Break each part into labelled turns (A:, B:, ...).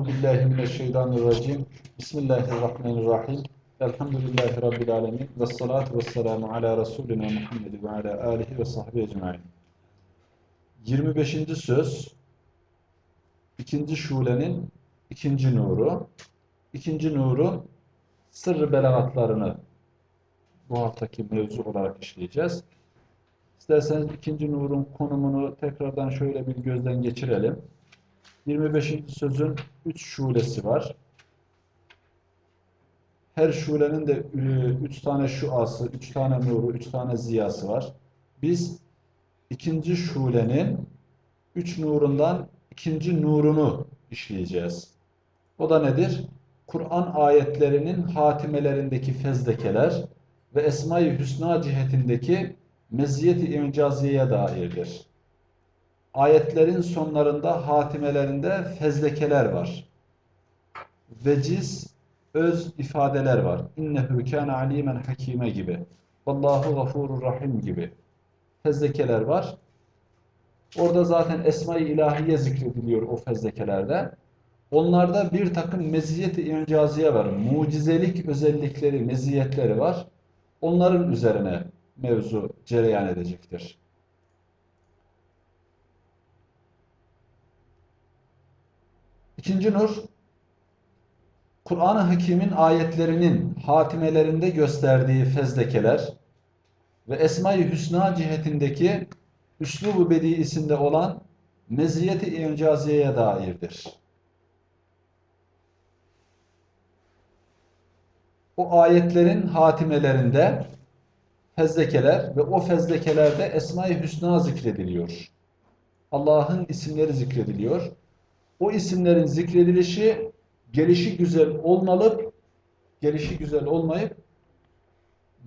A: Euzu billahi mineşşeytanirracim. Bismillahirrahmanirrahim. Elhamdülillahi rabbil alamin ve salatu vesselamu ala resulina Muhammed ve ala alihi ve sahbihi ecmaîn. 25. söz ikinci şulenin ikinci nuru. İkinci nurun sırrı belagatlarını bu haftaki mevzu olarak işleyeceğiz. İsterseniz ikinci nurun konumunu tekrardan şöyle bir gözden geçirelim. 25. sözün 3 şulesi var. Her şulenin de 3 tane şuası, 3 tane nuru, 3 tane ziyası var. Biz ikinci şulenin 3 nurundan ikinci nurunu işleyeceğiz. O da nedir? Kur'an ayetlerinin hatimelerindeki fezlekeler ve Esma-i Hüsna cihetindeki meziyet-i incaziyeye dairdir. Ayetlerin sonlarında, hatimelerinde fezlekeler var. Veciz, öz ifadeler var. İnnehu kâne alîmen hakîme gibi. Vallahu gafurur rahim gibi. Fezlekeler var. Orada zaten Esma-i İlahiye zikrediliyor o fezlekelerde. Onlarda bir takım meziyet-i incaziye var. Mucizelik özellikleri, meziyetleri var. Onların üzerine mevzu cereyan edecektir. İkinci nur, Kur'an-ı Hakim'in ayetlerinin hatimelerinde gösterdiği fezlekeler ve Esma-i Hüsna cihetindeki üslubu bediisinde olan meziyeti incaziyeye dairdir. O ayetlerin hatimelerinde fezlekeler ve o fezlekelerde Esma-i Hüsna zikrediliyor. Allah'ın isimleri zikrediliyor. O isimlerin zikredilişi gelişi güzel olmalı, gelişi güzel olmayıp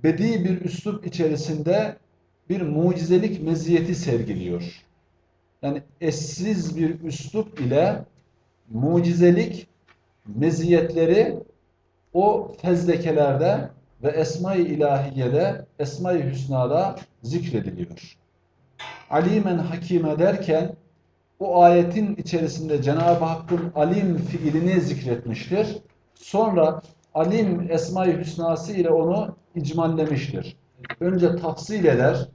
A: bedi bir üslup içerisinde bir mucizelik meziyeti sergiliyor. Yani eşsiz bir üslup ile mucizelik meziyetleri o fezlekelerde ve Esma-i İlahiye'de, Esma-i Hüsna'da zikrediliyor. Alimen Hakime derken o ayetin içerisinde Cenab-ı Hakk'ın alim fiilini zikretmiştir. Sonra alim Esma-i Hüsnası ile onu icmallemiştir. Önce tafsil eder,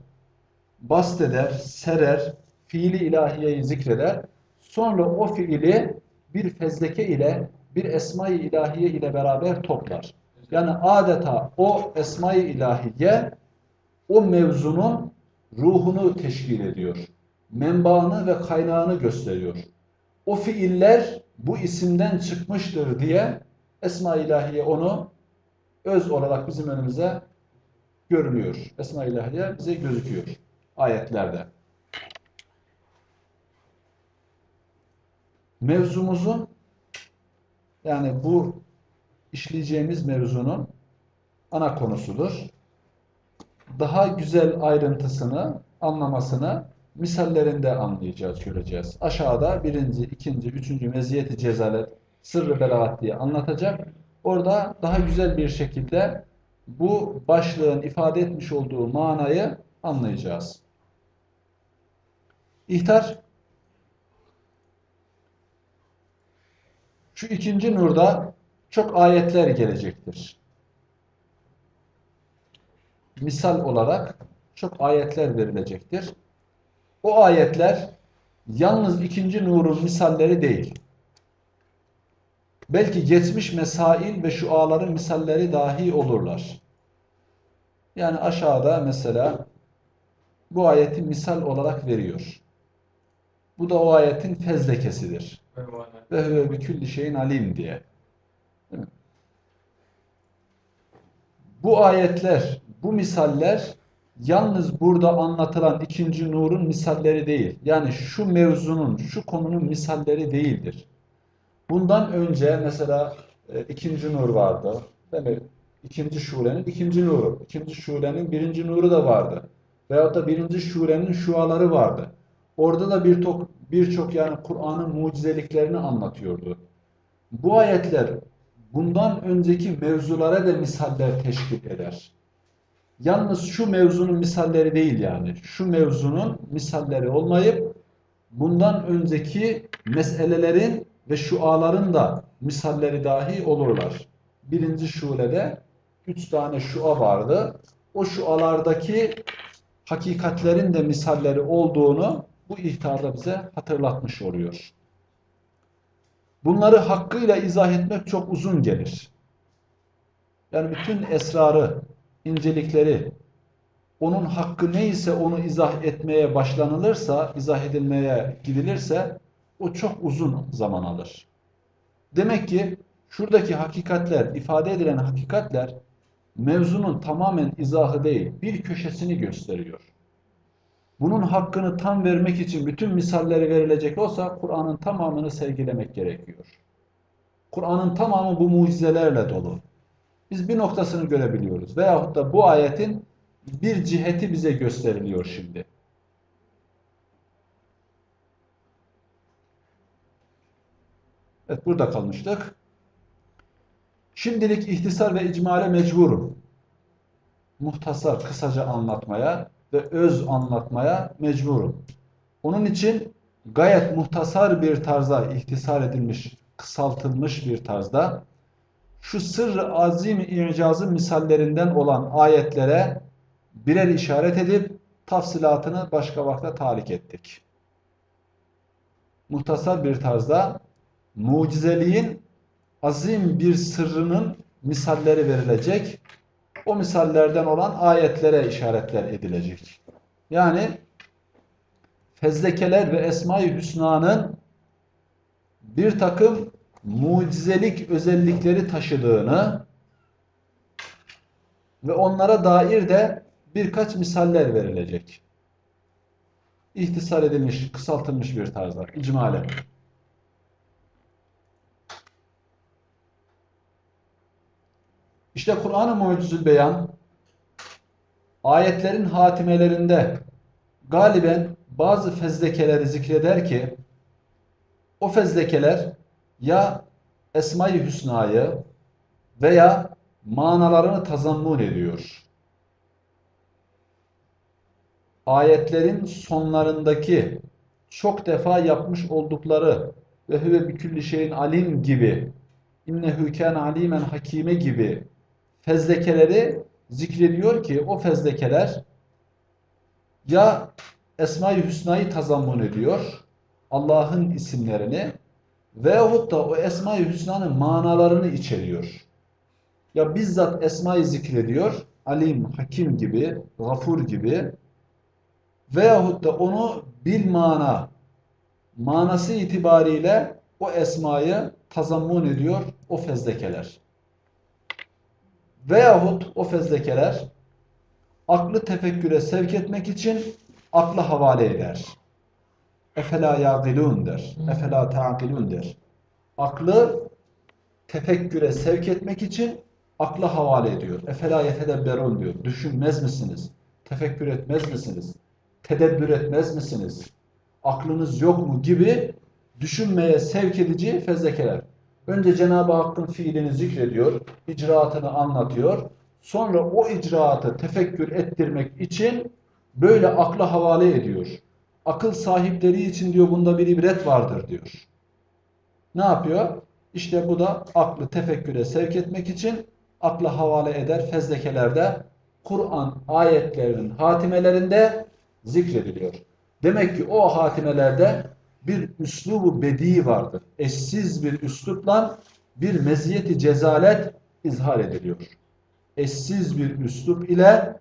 A: bast eder, serer, fiili ilahiyeyi zikreder. Sonra o fiili bir fezleke ile, bir esma-i ilahiye ile beraber toplar. Yani adeta o esma-i ilahiye o mevzunun ruhunu teşkil ediyor. Menbaını ve kaynağını gösteriyor. O fiiller bu isimden çıkmıştır diye esma-i ilahiye onu öz olarak bizim önümüze görünüyor. Esma-i ilahiye bize gözüküyor ayetlerde. Mevzumuzun yani bu işleyeceğimiz mevzunun ana konusudur. Daha güzel ayrıntısını, anlamasını misallerinde anlayacağız, göreceğiz. Aşağıda birinci, ikinci, üçüncü meziyeti cezalet, sırrı belagat diye anlatacak. Orada daha güzel bir şekilde bu başlığın ifade etmiş olduğu manayı anlayacağız. İhtar şu ikinci nurda çok ayetler gelecektir. Misal olarak çok ayetler verilecektir. O ayetler yalnız ikinci nurun misalleri değil. Belki geçmiş mesail ve şuaların misalleri dahi olurlar. Yani aşağıda mesela bu ayeti misal olarak veriyor. Bu da o ayetin fezlekesidir. Ve huve bi külli şeyin alim diye. Bu ayetler, bu misaller yalnız burada anlatılan ikinci nurun misalleri değil. Yani şu mevzunun, şu konunun misalleri değildir. Bundan önce mesela e, ikinci nur vardı. Değil mi? İkinci şulenin ikinci nuru. İkinci şulenin birinci nuru da vardı. Veyahut da birinci şulenin şuaları vardı. Orada da birçok birçok yani Kur'an'ın mucizeliklerini anlatıyordu. Bu ayetler bundan önceki mevzulara da misaller teşkil eder. Yalnız şu mevzunun misalleri değil yani. Şu mevzunun misalleri olmayıp bundan önceki meselelerin ve şuaların da misalleri dahi olurlar. Birinci şulede üç tane şua vardı. O şualardaki hakikatlerin de misalleri olduğunu bu ihtarda bize hatırlatmış oluyor. Bunları hakkıyla izah etmek çok uzun gelir. Yani bütün esrarı, incelikleri, onun hakkı neyse onu izah etmeye başlanılırsa, izah edilmeye gidilirse o çok uzun zaman alır. Demek ki şuradaki hakikatler, ifade edilen hakikatler mevzunun tamamen izahı değil, bir köşesini gösteriyor. Bunun hakkını tam vermek için bütün misalleri verilecek olsa Kur'an'ın tamamını sergilemek gerekiyor. Kur'an'ın tamamı bu mucizelerle dolu. Biz bir noktasını görebiliyoruz. Veyahut da bu ayetin bir ciheti bize gösteriliyor şimdi. Evet burada kalmıştık. Şimdilik ihtisar ve icmale mecburum. Muhtasar, kısaca anlatmaya ve öz anlatmaya mecburum. Onun için gayet muhtasar bir tarzda ihtisar edilmiş, kısaltılmış bir tarzda şu sırrı azim icazı misallerinden olan ayetlere birer işaret edip tafsilatını başka vakte talik ettik. Muhtasar bir tarzda mucizeliğin azim bir sırrının misalleri verilecek. O misallerden olan ayetlere işaretler edilecek. Yani fezlekeler ve Esma-i Hüsna'nın bir takım mucizelik özellikleri taşıdığını ve onlara dair de birkaç misaller verilecek. İhtisar edilmiş, kısaltılmış bir tarzda, icmalen. İşte Kur'an-ı Mucizül Beyan ayetlerin hatimelerinde galiben bazı fezlekeleri zikreder ki o fezlekeler ya Esma-i Hüsna'yı veya manalarını tazammun ediyor. Ayetlerin sonlarındaki çok defa yapmış oldukları ve hüve bikülli şeyin alim gibi innehu kâne alimen hakime gibi fezlekeleri zikrediyor ki o fezlekeler ya Esma-i Hüsna'yı tazammun ediyor Allah'ın isimlerini veyahut da o Esma-i Hüsna'nın manalarını içeriyor. Ya bizzat Esma'yı zikrediyor Alim, Hakim gibi, Gafur gibi veyahut da onu bil mana manası itibariyle o esmayı tazammun ediyor o fezlekeler. Veyahut o fezlekeler aklı tefekküre sevk etmek için akla havale eder. Efela yagilun der. Efela ta'gilun der. Aklı tefekküre sevk etmek için akla havale ediyor. Efela yetedebberun diyor. Düşünmez misiniz? Tefekkür etmez misiniz? Tedebbür etmez misiniz? Aklınız yok mu gibi düşünmeye sevk edici fezlekeler. Önce Cenab-ı Hakk'ın fiilini zikrediyor, icraatını anlatıyor. Sonra o icraatı tefekkür ettirmek için böyle akla havale ediyor. Akıl sahipleri için diyor bunda bir ibret vardır diyor. Ne yapıyor? İşte bu da aklı tefekküre sevk etmek için akla havale eder fezlekelerde Kur'an ayetlerinin hatimelerinde zikrediliyor. Demek ki o hatimelerde bir üslubu bedi vardır. Eşsiz bir üslupla bir meziyeti cezalet izhar ediliyor. Eşsiz bir üslup ile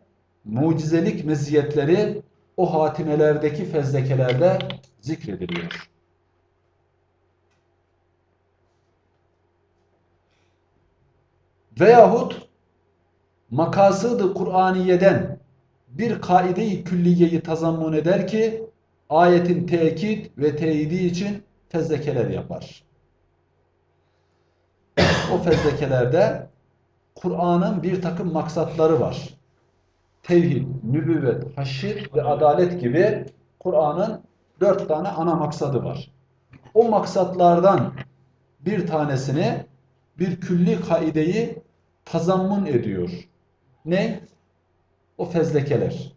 A: mucizelik meziyetleri o hatimelerdeki fezlekelerde zikrediliyor. Veyahut makasıdı Kur'aniye'den bir kaide-i külliyeyi tazammun eder ki ayetin tekit ve teyidi için fezlekeler yapar. o fezlekelerde Kur'an'ın bir takım maksatları var. Tevhid, nübüvvet, haşir ve adalet gibi Kur'an'ın dört tane ana maksadı var. O maksatlardan bir tanesini bir külli kaideyi tazammun ediyor. Ne? O fezlekeler.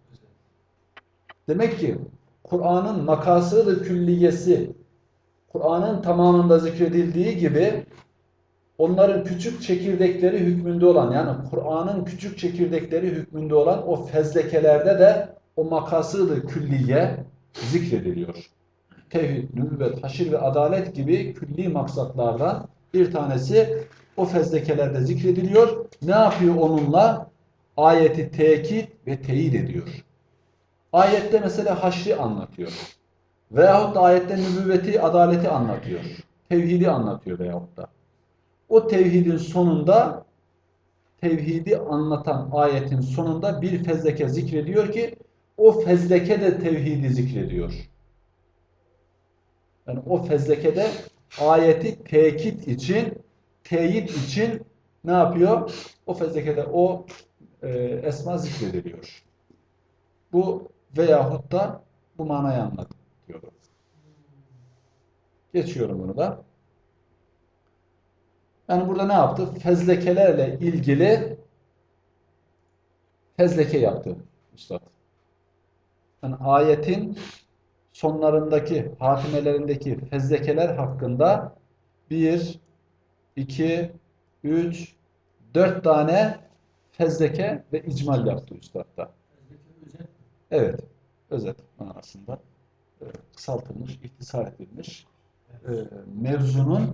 A: Demek ki Kur'an'ın makasıdır külliyesi, Kur'an'ın tamamında zikredildiği gibi onların küçük çekirdekleri hükmünde olan yani Kur'an'ın küçük çekirdekleri hükmünde olan o fezlekelerde de o makasıdı külliye zikrediliyor. Tevhid, nübüvvet, haşir ve adalet gibi külli maksatlardan bir tanesi o fezlekelerde zikrediliyor. Ne yapıyor onunla? Ayeti tekit ve teyit ediyor. Ayette mesela haşri anlatıyor. Veyahut da ayette nübüvveti, adaleti anlatıyor. Tevhidi anlatıyor veyahut da. O tevhidin sonunda tevhidi anlatan ayetin sonunda bir fezleke zikrediyor ki o fezleke de tevhidi zikrediyor. Yani o fezlekede ayeti tekit için, teyit için ne yapıyor? O fezlekede o e, esma zikrediliyor. Bu veyahut da bu manayı anlatıyor. Geçiyorum bunu da. Yani burada ne yaptı? Fezlekelerle ilgili fezleke yaptı Üstad. Yani ayetin sonlarındaki, hatimelerindeki fezlekeler hakkında bir, iki, üç, dört tane fezleke ve icmal yaptı Üstad'da. Evet, özet manasında e, kısaltılmış, ihtisar edilmiş e, mevzunun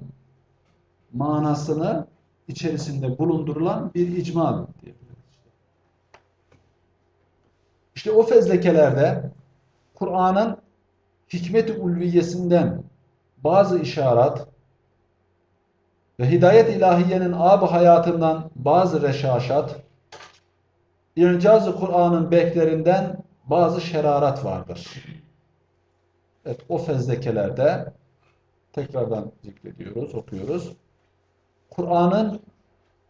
A: manasını içerisinde bulundurulan bir icmal diyebiliriz. İşte o fezlekelerde Kur'an'ın hikmet-i ulviyesinden bazı işaret ve hidayet ilahiyenin ab hayatından bazı reşaşat, İncaz-ı Kur'an'ın beklerinden bazı şerarat vardır. Evet, o fezlekelerde tekrardan zikrediyoruz, okuyoruz. Kur'an'ın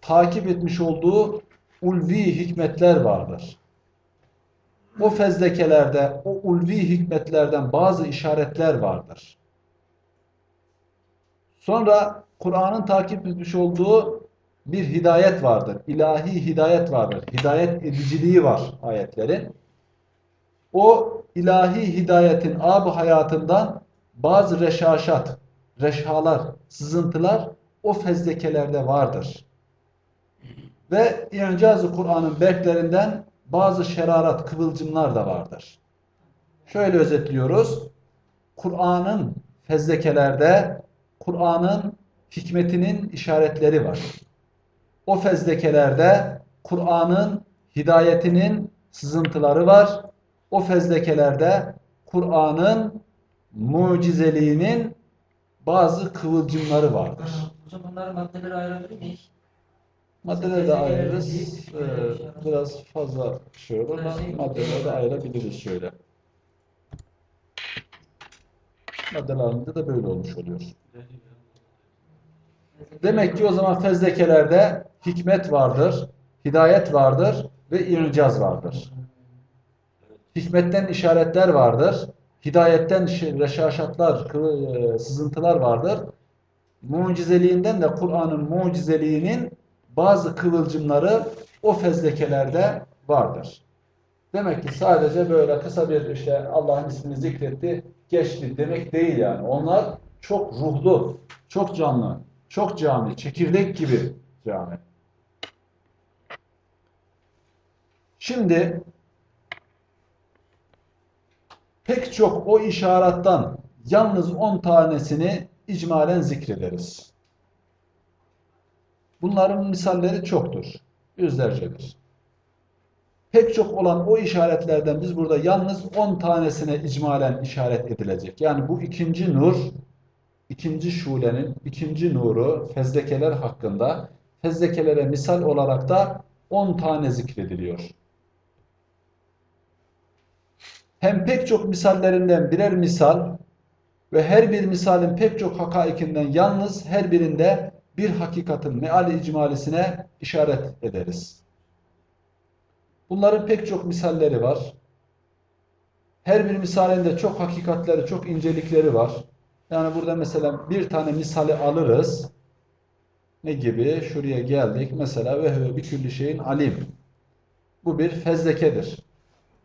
A: takip etmiş olduğu ulvi hikmetler vardır. O fezlekelerde, o ulvi hikmetlerden bazı işaretler vardır. Sonra Kur'an'ın takip etmiş olduğu bir hidayet vardır. İlahi hidayet vardır. Hidayet ediciliği var ayetlerin. O ilahi hidayetin ab hayatından bazı reşaşat, reşhalar, sızıntılar o fezlekelerde vardır. Ve İncaz-ı Kur'an'ın berklerinden bazı şerarat, kıvılcımlar da vardır. Şöyle özetliyoruz. Kur'an'ın fezlekelerde Kur'an'ın hikmetinin işaretleri var. O fezlekelerde Kur'an'ın hidayetinin sızıntıları var. O fezlekelerde Kur'an'ın mucizeliğinin bazı kıvılcımları vardır.
B: Hocam bunları maddelere ayırabilir miyiz?
A: Maddeleri de ayırırız. Ee, biraz fazla şey olur ama maddeleri de ayırabiliriz şöyle. Maddelerinde de böyle olmuş oluyor. Demek ki o zaman fezlekelerde hikmet vardır, hidayet vardır ve ircaz vardır. Hikmetten işaretler vardır, hidayetten reşaşatlar, kıvı- sızıntılar vardır. Mucizeliğinden de Kur'an'ın mucizeliğinin bazı kıvılcımları o fezlekelerde vardır. Demek ki sadece böyle kısa bir işte Allah'ın ismini zikretti, geçti demek değil yani. Onlar çok ruhlu, çok canlı, çok cami, çekirdek gibi cami. Şimdi pek çok o işarettan yalnız 10 tanesini icmalen zikrederiz. Bunların misalleri çoktur. Yüzlercedir. Pek çok olan o işaretlerden biz burada yalnız 10 tanesine icmalen işaret edilecek. Yani bu ikinci nur, ikinci şulenin ikinci nuru fezlekeler hakkında fezlekelere misal olarak da 10 tane zikrediliyor. Hem pek çok misallerinden birer misal ve her bir misalin pek çok hakaikinden yalnız her birinde bir hakikatin meali icmalisine işaret ederiz. Bunların pek çok misalleri var. Her bir misalinde çok hakikatleri, çok incelikleri var. Yani burada mesela bir tane misali alırız. Ne gibi? Şuraya geldik. Mesela ve bir külli şeyin alim. Bu bir fezlekedir.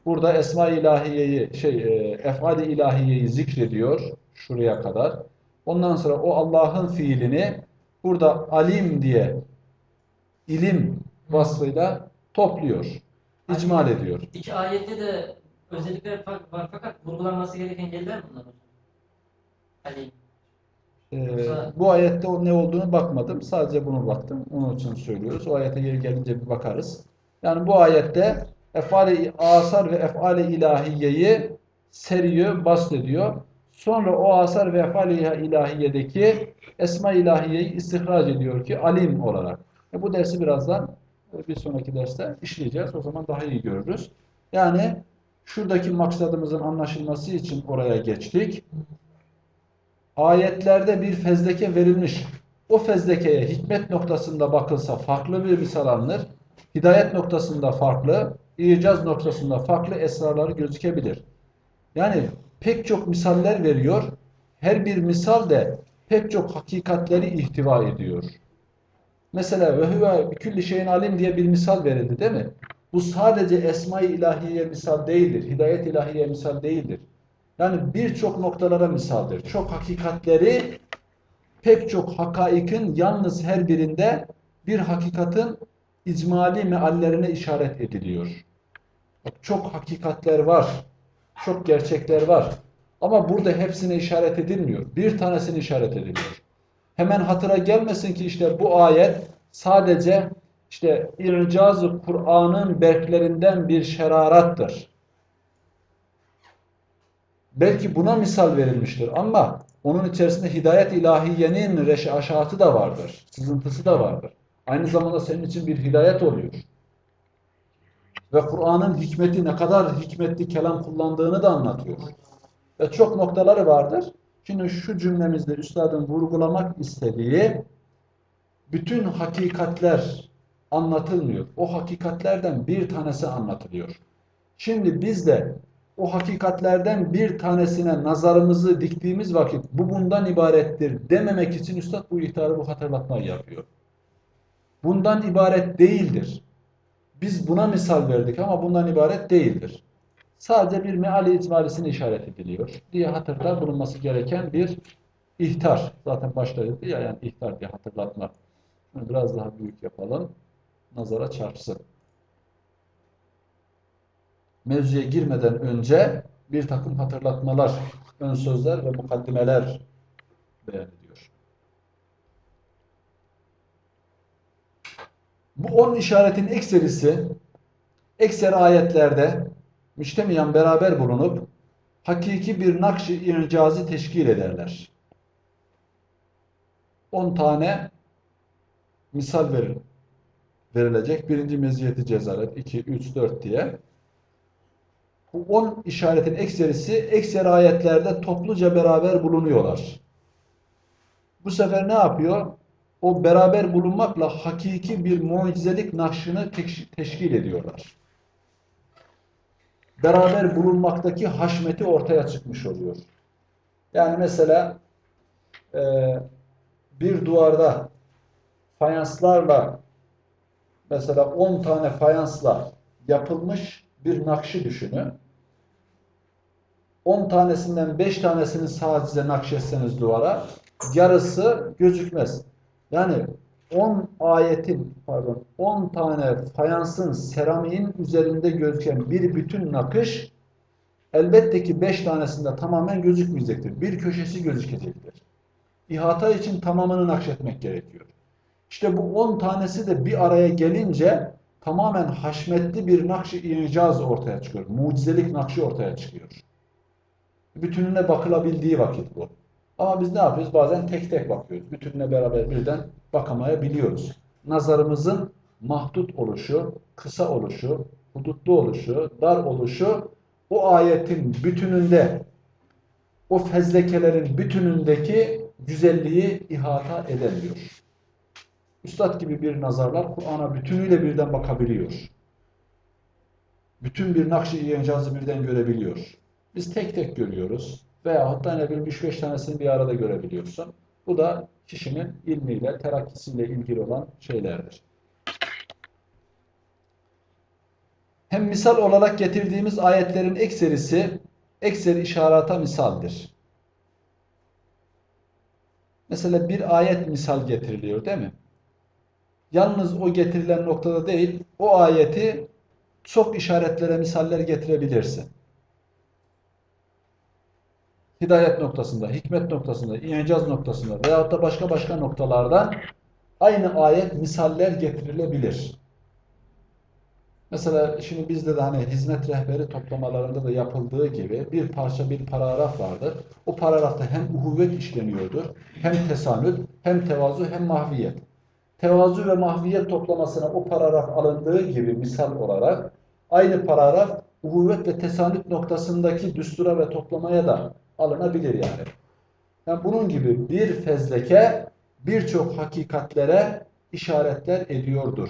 A: Burada esma ilahiyeyi, şey, e, efali ilahiyeyi zikrediyor şuraya kadar. Ondan sonra o Allah'ın fiilini burada alim diye ilim vasfıyla topluyor. İcmal ediyor.
B: İki ayette de özellikler var fakat vurgulanması gereken yerler bunlar? Hani
A: Ee, bu ayette o ne olduğunu bakmadım. Sadece bunu baktım. Onun için söylüyoruz. O ayete geri gelince bir bakarız. Yani bu ayette efali asar ve efali ilahiyeyi seriyor, bahsediyor. Sonra o asar ve efali ilahiyedeki esma ilahiyeyi istihraç ediyor ki alim olarak. E bu dersi birazdan e, bir sonraki derste işleyeceğiz. O zaman daha iyi görürüz. Yani şuradaki maksadımızın anlaşılması için oraya geçtik ayetlerde bir fezleke verilmiş. O fezlekeye hikmet noktasında bakılsa farklı bir misal alınır. Hidayet noktasında farklı, icaz noktasında farklı esrarları gözükebilir. Yani pek çok misaller veriyor. Her bir misal de pek çok hakikatleri ihtiva ediyor. Mesela ve huve bi külli şeyin alim diye bir misal verildi değil mi? Bu sadece esma-i ilahiye misal değildir. Hidayet ilahiye misal değildir. Yani birçok noktalara misaldir. Çok hakikatleri pek çok hakaikin yalnız her birinde bir hakikatin icmali meallerine işaret ediliyor. Bak, Çok hakikatler var. Çok gerçekler var. Ama burada hepsine işaret edilmiyor. Bir tanesine işaret ediliyor. Hemen hatıra gelmesin ki işte bu ayet sadece işte ircaz-ı Kur'an'ın berklerinden bir şerarattır. Belki buna misal verilmiştir ama onun içerisinde hidayet ilahiyenin reşaşatı da vardır. Sızıntısı da vardır. Aynı zamanda senin için bir hidayet oluyor. Ve Kur'an'ın hikmeti ne kadar hikmetli kelam kullandığını da anlatıyor. Ve çok noktaları vardır. Şimdi şu cümlemizde üstadın vurgulamak istediği bütün hakikatler anlatılmıyor. O hakikatlerden bir tanesi anlatılıyor. Şimdi biz de o hakikatlerden bir tanesine nazarımızı diktiğimiz vakit bu bundan ibarettir dememek için Üstad bu ihtarı, bu hatırlatmayı yapıyor. Bundan ibaret değildir. Biz buna misal verdik ama bundan ibaret değildir. Sadece bir meali icmalisine işaret ediliyor diye hatırda bulunması gereken bir ihtar. Zaten başta dedi ya yani ihtar diye hatırlatma. Şunu biraz daha büyük yapalım. Nazara çarpsın mevzuya girmeden önce bir takım hatırlatmalar, ön sözler ve mukaddimeler beyan ediyor. Bu on işaretin ekserisi ekser ayetlerde müştemiyen beraber bulunup hakiki bir nakş-ı ircazı teşkil ederler. 10 tane misal verir, verilecek. Birinci meziyeti cezalet, 2, 3, 4 diye. Bu 10 işaretin ekserisi ekser ayetlerde topluca beraber bulunuyorlar. Bu sefer ne yapıyor? O beraber bulunmakla hakiki bir mucizelik nakşını teş- teşkil ediyorlar. Beraber bulunmaktaki haşmeti ortaya çıkmış oluyor. Yani mesela e, bir duvarda fayanslarla mesela 10 tane fayansla yapılmış bir nakşı düşünün. 10 tanesinden 5 tanesini sadece nakşetseniz duvara yarısı gözükmez. Yani 10 ayetin pardon 10 tane fayansın seramiğin üzerinde gözüken bir bütün nakış elbette ki 5 tanesinde tamamen gözükmeyecektir. Bir köşesi gözükecektir. İhata için tamamını nakşetmek gerekiyor. İşte bu 10 tanesi de bir araya gelince tamamen haşmetli bir nakş-ı icaz ortaya çıkıyor. Mucizelik nakşı ortaya çıkıyor. Bütününe bakılabildiği vakit bu. Ama biz ne yapıyoruz? Bazen tek tek bakıyoruz. Bütününe beraber birden bakamayabiliyoruz. Nazarımızın mahdut oluşu, kısa oluşu, hudutlu oluşu, dar oluşu o ayetin bütününde o fezlekelerin bütünündeki güzelliği ihata edemiyor. Üstad gibi bir nazarlar Kur'an'a bütünüyle birden bakabiliyor. Bütün bir nakş-ı icazı birden görebiliyor. Biz tek tek görüyoruz. Veyahut da ne bileyim 3-5 tanesini bir arada görebiliyorsun. Bu da kişinin ilmiyle, terakkisiyle ilgili olan şeylerdir. Hem misal olarak getirdiğimiz ayetlerin ekserisi ekser işarata misaldir. Mesela bir ayet misal getiriliyor değil mi? Yalnız o getirilen noktada değil, o ayeti çok işaretlere misaller getirebilirsin. Hidayet noktasında, hikmet noktasında, incaz noktasında veyahut da başka başka noktalarda aynı ayet misaller getirilebilir. Mesela şimdi bizde de hani hizmet rehberi toplamalarında da yapıldığı gibi bir parça bir paragraf vardır. O paragrafta hem uhuvvet işleniyordur, hem tesanüt, hem tevazu, hem mahviyet. Tevazu ve mahviyet toplamasına o paragraf alındığı gibi misal olarak aynı paragraf uhuvvet ve tesanüt noktasındaki düstura ve toplamaya da alınabilir yani. Yani bunun gibi bir fezleke birçok hakikatlere işaretler ediyordur.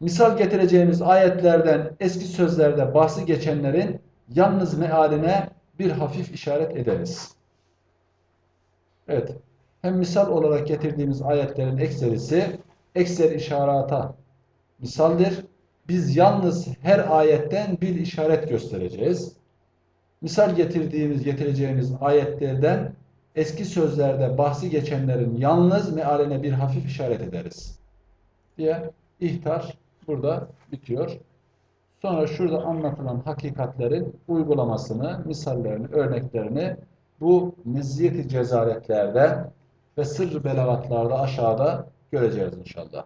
A: Misal getireceğimiz ayetlerden eski sözlerde bahsi geçenlerin yalnız mealine bir hafif işaret ederiz. Evet. Hem misal olarak getirdiğimiz ayetlerin ekserisi ekser işarata misaldir. Biz yalnız her ayetten bir işaret göstereceğiz. Misal getirdiğimiz, getireceğimiz ayetlerden eski sözlerde bahsi geçenlerin yalnız mealine bir hafif işaret ederiz. diye ihtar burada bitiyor. Sonra şurada anlatılan hakikatlerin uygulamasını, misallerini, örneklerini bu meziyeti cezaretlerde ve sırrı belagatlarda aşağıda göreceğiz inşallah.